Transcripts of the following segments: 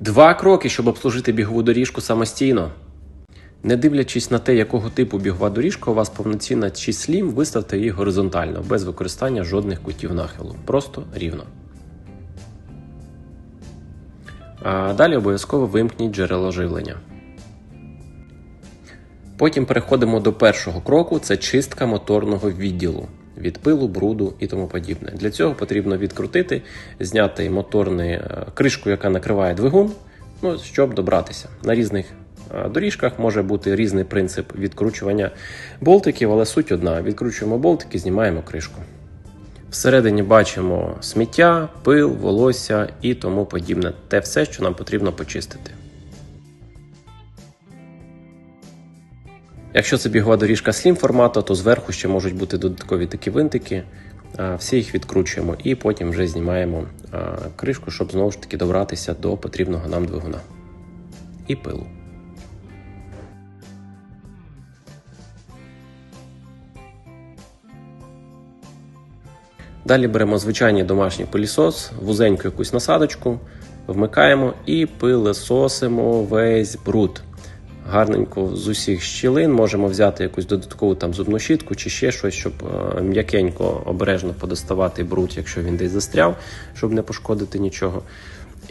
Два кроки, щоб обслужити бігову доріжку самостійно. Не дивлячись на те, якого типу бігова доріжка у вас повноцінна чи слім, виставте її горизонтально, без використання жодних кутів нахилу. Просто рівно. А далі обов'язково вимкніть джерело живлення. Потім переходимо до першого кроку це чистка моторного відділу від пилу, бруду і тому подібне. Для цього потрібно відкрутити, зняти моторну е, кришку, яка накриває двигун, ну, щоб добратися. На різних е, доріжках може бути різний принцип відкручування болтиків, але суть одна: відкручуємо болтики, знімаємо кришку. Всередині бачимо сміття, пил, волосся і тому подібне. Те все, що нам потрібно почистити. Якщо це бігова доріжка слім формату, то зверху ще можуть бути додаткові такі винтики. Всі їх відкручуємо і потім вже знімаємо кришку, щоб знову ж таки добратися до потрібного нам двигуна і пилу. Далі беремо звичайний домашній пилісос, вузеньку якусь насадочку, вмикаємо і пилесосимо весь бруд. Гарненько з усіх щілин можемо взяти якусь додаткову там зубну щітку чи ще щось, щоб е, м'якенько обережно подоставати бруд, якщо він десь застряв, щоб не пошкодити нічого.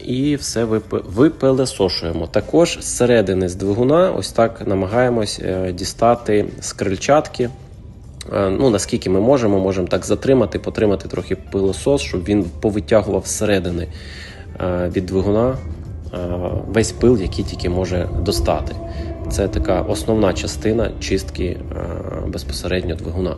І все випилесошуємо. Також зсередини з двигуна, ось так намагаємось е, дістати з крильчатки. Е, Ну, наскільки ми можемо, можемо так затримати, потримати трохи пилосос, щоб він повитягував зсередини від двигуна весь пил, який тільки може достати. Це така основна частина чистки е, безпосередньо двигуна.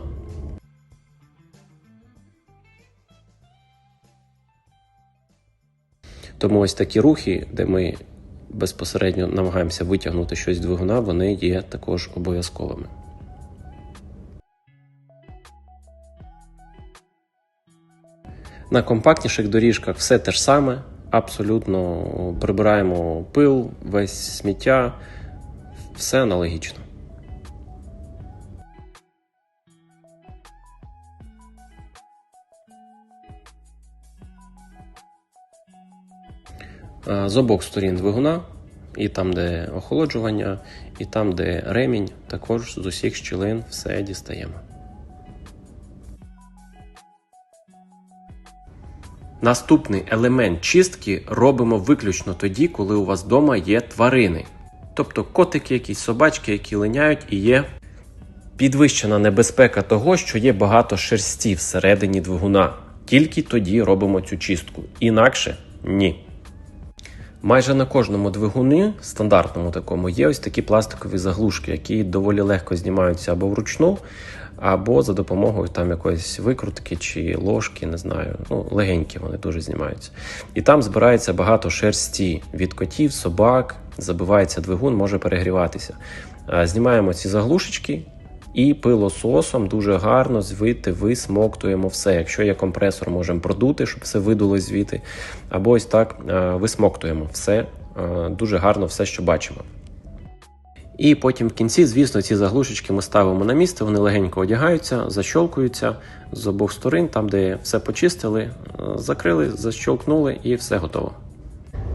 Тому ось такі рухи, де ми безпосередньо намагаємося витягнути щось з двигуна, вони є також обов'язковими. На компактніших доріжках все те ж саме. Абсолютно прибираємо пил, весь сміття, все аналогічно. З обох сторін двигуна, і там, де охолоджування, і там, де ремінь, також з усіх щілин все дістаємо. Наступний елемент чистки робимо виключно тоді, коли у вас вдома є тварини. Тобто котики, якісь собачки, які линяють, і є підвищена небезпека того, що є багато шерсті всередині двигуна. Тільки тоді робимо цю чистку. Інакше ні. Майже на кожному двигуні, стандартному такому, є ось такі пластикові заглушки, які доволі легко знімаються або вручну, або за допомогою там якоїсь викрутки чи ложки, не знаю. Ну, легенькі вони дуже знімаються. І там збирається багато шерсті від котів, собак, забивається двигун, може перегріватися. Знімаємо ці заглушечки. І пилососом дуже гарно звідти висмоктуємо все. Якщо є компресор, можемо продути, щоб все видуло звідти. Або ось так е, висмоктуємо все е, дуже гарно, все, що бачимо. І потім в кінці, звісно, ці заглушечки ми ставимо на місце, вони легенько одягаються, защолкуються з обох сторон, там, де все почистили, е, закрили, защолкнули і все готово.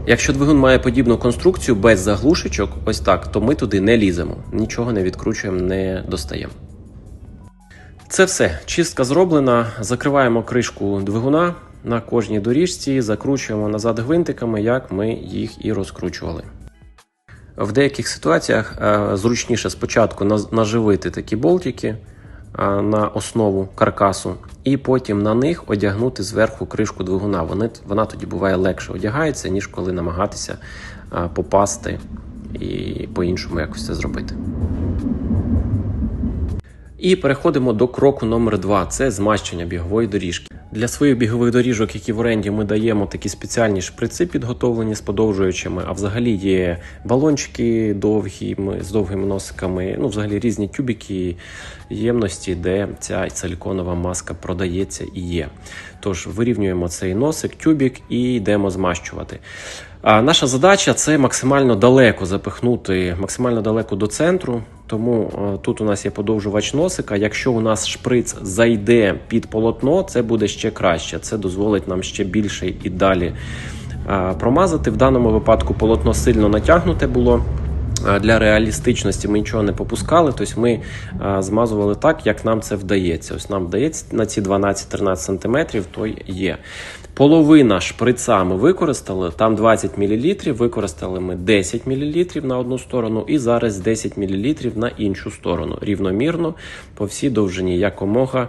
Якщо двигун має подібну конструкцію без заглушечок, ось так, то ми туди не ліземо, нічого не відкручуємо, не достаємо. Це все. Чистка зроблена. Закриваємо кришку двигуна на кожній доріжці, закручуємо назад гвинтиками, як ми їх і розкручували. В деяких ситуаціях е, зручніше спочатку наживити такі болтики на основу каркасу, і потім на них одягнути зверху кришку двигуна. Вони, вона тоді буває легше одягається, ніж коли намагатися е, попасти і по-іншому якось це зробити. І переходимо до кроку номер 2 це змащення бігової доріжки. Для своїх бігових доріжок, які в оренді, ми даємо такі спеціальні шприци підготовлені з подовжуючими, а взагалі є балончики довгі з довгими носиками, ну взагалі різні тюбики ємності, де ця силіконова маска продається і є. Тож вирівнюємо цей носик, тюбік і йдемо змащувати. А наша задача це максимально далеко запихнути, максимально далеко до центру. Тому е, тут у нас є подовжувач носика. Якщо у нас шприц зайде під полотно, це буде ще краще. Це дозволить нам ще більше і далі е, промазати. В даному випадку полотно сильно натягнуте було. Для реалістичності ми нічого не попускали, тобто ми е, змазували так, як нам це вдається. Ось нам вдається на ці 12-13 см, то є. Половина шприца ми використали, там 20 мл, використали ми 10 мл на одну сторону і зараз 10 мл на іншу сторону. Рівномірно по всій довжині якомога.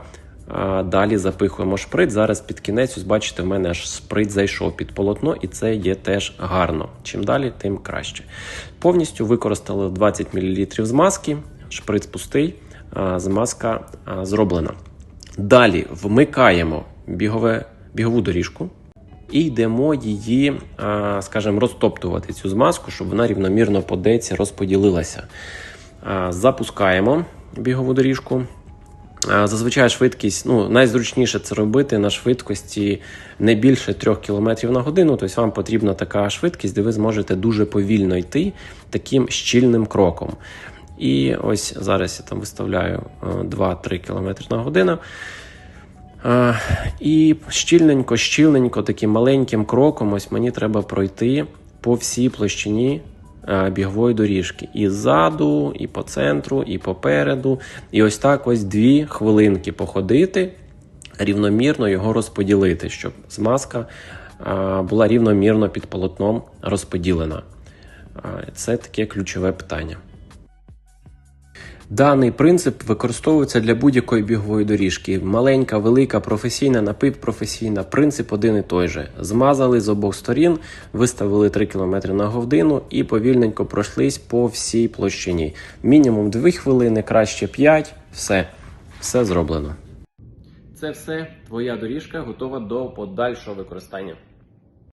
Далі запихуємо шприц. Зараз під кінець, ось бачите, в мене аж шприц зайшов під полотно, і це є теж гарно. Чим далі, тим краще. Повністю використали 20 мл змазки, шприц пустий, змазка зроблена. Далі вмикаємо бігове, бігову доріжку і йдемо її, скажімо, розтоптувати цю змазку, щоб вона рівномірно по деці розподілилася. Запускаємо бігову доріжку. Зазвичай швидкість, ну найзручніше це робити на швидкості не більше 3 км на годину. Тобто вам потрібна така швидкість, де ви зможете дуже повільно йти таким щільним кроком. І ось зараз я там виставляю е, 2-3 км на годину. І щільненько, щільненько, таким маленьким кроком, ось мені треба пройти по всій площині бігової доріжки. І ззаду, і по центру, і попереду. І ось так ось дві хвилинки походити, рівномірно його розподілити, щоб змазка була рівномірно під полотном розподілена. Це таке ключове питання. Даний принцип використовується для будь-якої бігової доріжки. Маленька, велика, професійна, напівпрофесійна. Принцип один і той же. Змазали з обох сторін, виставили 3 км на годину і повільненько пройшлись по всій площині. Мінімум 2 хвилини, краще 5. Все, все зроблено. Це все. Твоя доріжка готова до подальшого використання.